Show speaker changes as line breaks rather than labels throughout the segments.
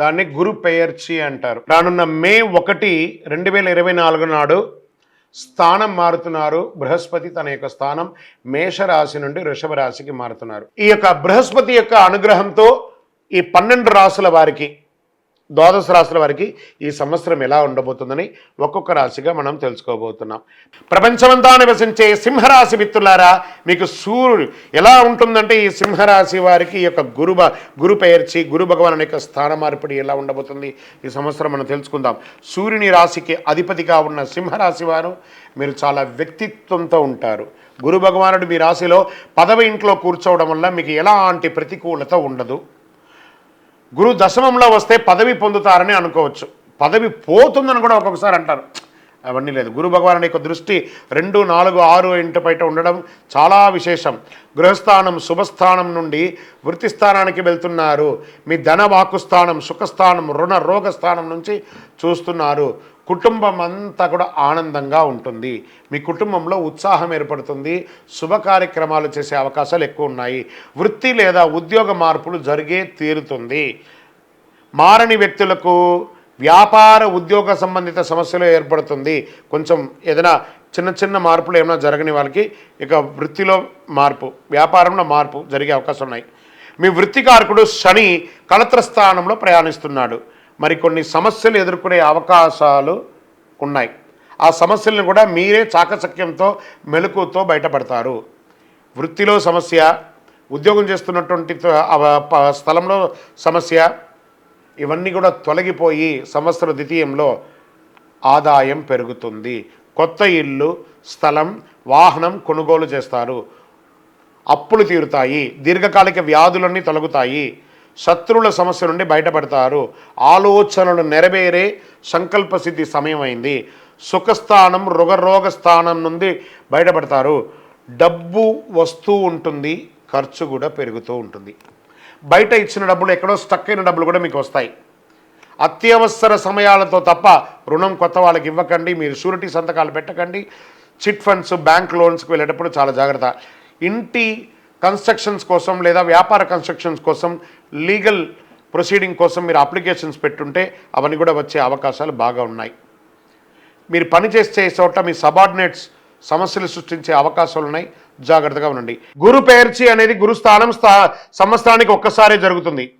దాన్ని గురు పెయర్చి అంటారు. రానున్న మే ఒకటి రెండు వేల ఇరవై నాలుగు నాడు స్థానం మారుతున్నారు. బృహస్పతి తన యొక్క స్థానం మేషరాశి నుండి వృషభ రాశికి మారుతున్నారు. ఈ యొక్క బృహస్పతి యొక్క అనుగ్రహంతో ఈ పన్నెండు రాసుల వారికి ద్వాదశ రాశుల వారికి ఈ సంవత్సరం ఎలా ఉండబోతుందని ఒక్కొక్క రాశిగా మనం తెలుసుకోబోతున్నాం. ప్రపంచమంతా నివసించే సింహరాశి మిత్రులారా మీకు సూర్యుడు ఎలా ఉంటుందంటే ఈ సింహరాశి వారికి ఈ యొక్క గురు గురు పేర్చి గురు భగవాన్ యొక్క స్థాన మార్పిడి ఎలా ఉండబోతుంది ఈ సంవత్సరం మనం తెలుసుకుందాం. సూర్యుని రాశికి అధిపతిగా ఉన్న సింహరాశి వారు మీరు చాలా వ్యక్తిత్వంతో ఉంటారు. గురు భగవానుడు మీ రాశిలో పదవి ఇంట్లో కూర్చోవడం వల్ల మీకు ఎలాంటి ప్రతికూలత ఉండదు. గురు దశమంలో వస్తే పదవి పొందుతారని అనుకోవచ్చు. పదవి పోతుందని కూడా ఒక్కొక్కసారి అంటారు. అవన్నీ లేదు. గురు భగవాన్ యొక్క దృష్టి రెండు నాలుగు ఆరు ఇంటి బయట ఉండడం చాలా విశేషం. గృహస్థానం శుభస్థానం నుండి వృత్తి స్థానానికి వెళ్తున్నారు. మీ ధన వాకుస్థానం సుఖస్థానం రుణ రోగస్థానం నుంచి చూస్తున్నారు. కుటుంబం అంతా కూడా ఆనందంగా ఉంటుంది. మీ కుటుంబంలో ఉత్సాహం ఏర్పడుతుంది. శుభ కార్యక్రమాలు చేసే అవకాశాలు ఎక్కువ ఉన్నాయి. వృత్తి లేదా ఉద్యోగ మార్పులు జరిగే తీరుతుంది. మారని వ్యక్తులకు వ్యాపార ఉద్యోగ సంబంధిత సమస్యలు ఏర్పడుతుంది. కొంచెం ఏదైనా చిన్న చిన్న మార్పులు ఏమైనా జరగని వాళ్ళకి ఇక వృత్తిలో మార్పు వ్యాపారంలో మార్పు జరిగే అవకాశం ఉన్నాయి. మీ వృత్తికారకుడు శని కళత్ర స్థానంలో ప్రయాణిస్తున్నాడు. మరికొన్ని సమస్యలు ఎదుర్కొనే అవకాశాలు ఉన్నాయి. ఆ సమస్యలను కూడా మీరే చాకచక్యంతో మెలకుతో బయటపడతారు. వృత్తిలో సమస్య ఉద్యోగం చేస్తున్నటువంటి ప- స్థలంలో సమస్య ఇవన్నీ కూడా తొలగిపోయి సంవత్సర ద్వితీయంలో ఆదాయం పెరుగుతుంది. కొత్త ఇల్లు స్థలం వాహనం కొనుగోలు చేస్తారు. అప్పులు తీరుతాయి. దీర్ఘకాలిక వ్యాధులన్నీ తొలగుతాయి. శత్రువుల సమస్య నుండి బయటపడతారు. ఆలోచనలు నెరవేరే సంకల్ప సిద్ధి సుఖస్థానం రుగరోగ స్థానం నుండి బయటపడతారు. డబ్బు వస్తూ ఉంటుంది ఖర్చు కూడా పెరుగుతూ ఉంటుంది. బయట ఇచ్చిన డబ్బులు ఎక్కడో స్టక్ అయిన డబ్బులు కూడా మీకు వస్తాయి. అత్యవసర సమయాలతో తప్ప రుణం కొత్త వాళ్ళకి ఇవ్వకండి మీరు షూరిటీ సంతకాలు పెట్టకండి. చిట్ ఫండ్స్ బ్యాంక్ లోన్స్కి వెళ్ళేటప్పుడు చాలా జాగ్రత్త. ఇంటి కన్స్ట్రక్షన్స్ కోసం లేదా వ్యాపార కన్స్ట్రక్షన్స్ కోసం లీగల్ ప్రొసీడింగ్ కోసం మీరు అప్లికేషన్స్ పెట్టుంటే అవన్నీ కూడా వచ్చే అవకాశాలు బాగా ఉన్నాయి. మీరు పనిచేసే చోట మీ సబార్డినేట్స్ సమస్యలు సృష్టించే అవకాశాలు ఉన్నాయి. జాగ్రత్తగా ఉండండి. గురు పేర్చి అనేది గురుస్థానం స్థా సంవత్సరానికి ఒక్కసారే జరుగుతుంది.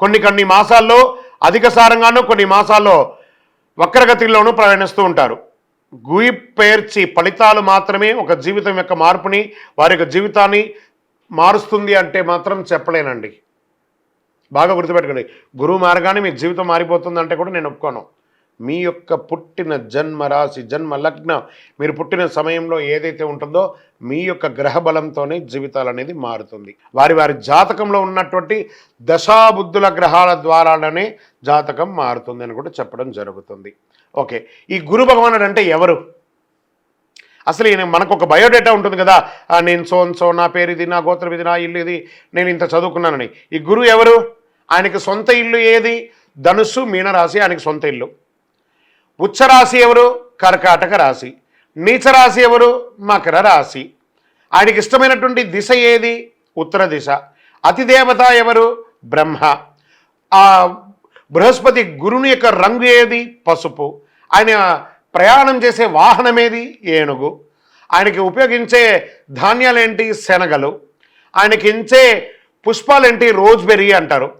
కొన్ని కొన్ని మాసాల్లో అధిక సారంగానూ కొన్ని మాసాల్లో వక్రగతిలోనూ ప్రయాణిస్తూ ఉంటారు. గుయి పేర్చి ఫలితాలు మాత్రమే ఒక జీవితం యొక్క మార్పుని వారి యొక్క జీవితాన్ని మారుస్తుంది అంటే మాత్రం చెప్పలేనండి. బాగా గుర్తుపెట్టుకోండి. గురువు మార్గాన్ని మీ జీవితం మారిపోతుందంటే కూడా నేను ఒప్పుకోను. మీ యొక్క పుట్టిన జన్మ రాశి జన్మ లగ్న మీరు పుట్టిన సమయంలో ఏదైతే ఉంటుందో మీ యొక్క గ్రహ బలంతోనే జీవితాలు అనేది మారుతుంది. వారి వారి జాతకంలో ఉన్నటువంటి దశాబుద్ధుల గ్రహాల ద్వారానే జాతకం మారుతుంది అని కూడా చెప్పడం జరుగుతుంది. ఓకే. ఈ గురు భగవానుడు అంటే ఎవరు? అసలు ఈయన మనకు ఒక బయోడేటా ఉంటుంది కదా. నేను సోన్ సో నా పేరు ఇది నా గోత్రం ఇది నా ఇల్లు ఇది నేను ఇంత చదువుకున్నానని. ఈ గురువు ఎవరు? ఆయనకి సొంత ఇల్లు ఏది? ధనుస్సు మీనరాశి ఆయనకి సొంత ఇల్లు. ఉచ్చరాశి ఎవరు? కర్కాటక రాశి. నీచరాశి ఎవరు? మకర రాశి. ఆయనకి ఇష్టమైనటువంటి దిశ ఏది? ఉత్తర దిశ. అతిదేవత ఎవరు? బ్రహ్మ. ఆ బృహస్పతి గురుని యొక్క రంగు ఏది? పసుపు. ఆయన ప్రయాణం చేసే వాహనం ఏది? ఏనుగు. ఆయనకి ఉపయోగించే ధాన్యాలేంటి? శనగలు. ఆయనకి ఇచ్చే పుష్పాలేంటి? రోజ్బెర్రీ అంటారు.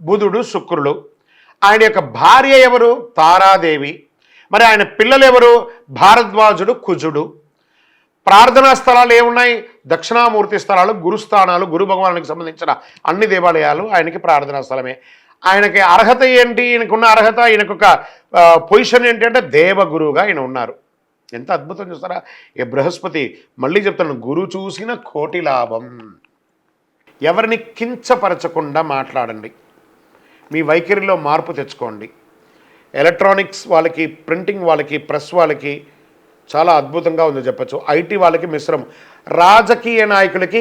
బుధుడు శుక్రుడు. ఆయన యొక్క భార్య ఎవరు? తారాదేవి. మరి ఆయన పిల్లలు ఎవరు? భారద్వాజుడు కుజుడు. ప్రార్థనా స్థలాలు ఏమున్నాయి? దక్షిణామూర్తి స్థలాలు గురుస్థానాలు గురు భగవానికి సంబంధించిన అన్ని దేవాలయాలు ఆయనకి ప్రార్థనా స్థలమే. ఆయనకి అర్హత ఏంటి? ఈయనకున్న అర్హత ఈయనకు ఒక పొజిషన్ ఏంటి అంటే దేవగురువుగా ఆయన ఉన్నారు. ఎంత అద్భుతం చూస్తారా? ఈ బృహస్పతి మళ్ళీ చెప్తాను గురు చూసిన కోటి లాభం. ఎవరిని కించపరచకుండా మాట్లాడండి. మీ వైఖరిలో మార్పు తెచ్చుకోండి. ఎలక్ట్రానిక్స్ వాళ్ళకి ప్రింటింగ్ వాళ్ళకి ప్రెస్ వాళ్ళకి చాలా అద్భుతంగా ఉంది చెప్పచ్చు. ఐటీ వాళ్ళకి మిశ్రమం. రాజకీయ నాయకులకి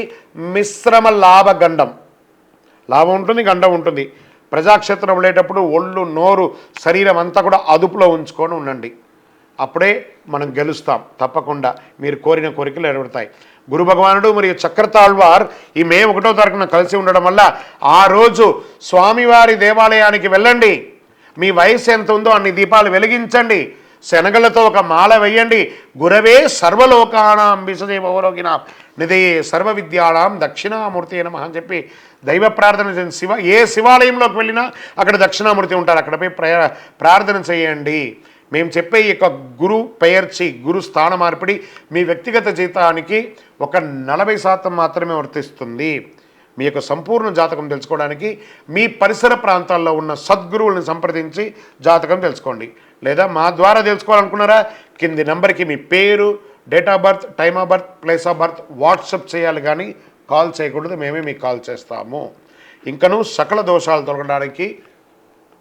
మిశ్రమ లాభగండం. లాభం ఉంటుంది గండం ఉంటుంది. ప్రజాక్షేత్రం ఉండేటప్పుడు ఒళ్ళు నోరు శరీరం అంతా కూడా అదుపులో ఉంచుకొని ఉండండి. అప్పుడే మనం గెలుస్తాం. తప్పకుండా మీరు కోరిన కోరికలు నెరవేరుతాయి. గురు భగవానుడు మరియు చక్రతాళ్వార్ ఈ మే ఒకటో తారీఖున కలిసి ఉండడం వల్ల ఆ రోజు స్వామివారి దేవాలయానికి వెళ్ళండి. మీ వయసు ఎంత ఉందో అన్ని దీపాలు వెలిగించండి. శనగలతో ఒక మాల వేయండి. గురవే సర్వలోకానాం విసదేవలోకిన నిధే సర్వ విద్యాళాం దక్షిణామూర్తి నమ అని చెప్పి దైవ ప్రార్థన చేయండి శివ ఏ శివాలయంలోకి వెళ్ళినా అక్కడ దక్షిణామూర్తి ఉంటారు. అక్కడ పోయి ప్రార్థన చేయండి. మేము చెప్పే ఈ యొక్క గురు పెయర్చి గురు స్థాన మార్పిడి మీ వ్యక్తిగత జీతానికి ఒక నలభై శాతం మాత్రమే వర్తిస్తుంది. మీ యొక్క సంపూర్ణ జాతకం తెలుసుకోవడానికి మీ పరిసర ప్రాంతాల్లో ఉన్న సద్గురువులను సంప్రదించి జాతకం తెలుసుకోండి. లేదా మా ద్వారా తెలుసుకోవాలనుకున్నారా? కింది నెంబర్కి మీ పేరు date of birth time of birth place of birth WhatsApp చేయాలి కానీ కాల్ చేయకూడదు మేమే మీకు కాల్ చేస్తాము. ఇంకను సకల దోషాలు తొలగడానికి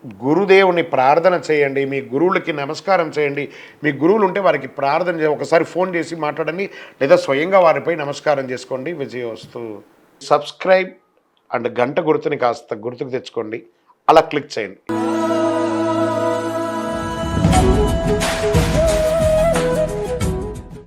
గురుదేవుని ప్రార్థన చేయండి మీ గురువులకి నమస్కారం చేయండి. మీ గురువులు ఉంటే వారికి ప్రార్థన చేయ ఒకసారి ఫోన్ చేసి మాట్లాడండి లేదా స్వయంగా వారిపై నమస్కారం చేసుకోండి. విజయవస్తు. సబ్స్క్రైబ్ అండ్ గంట గుర్తుని కాస్త గుర్తుకు తెచ్చుకోండి. అలా క్లిక్ చేయండి.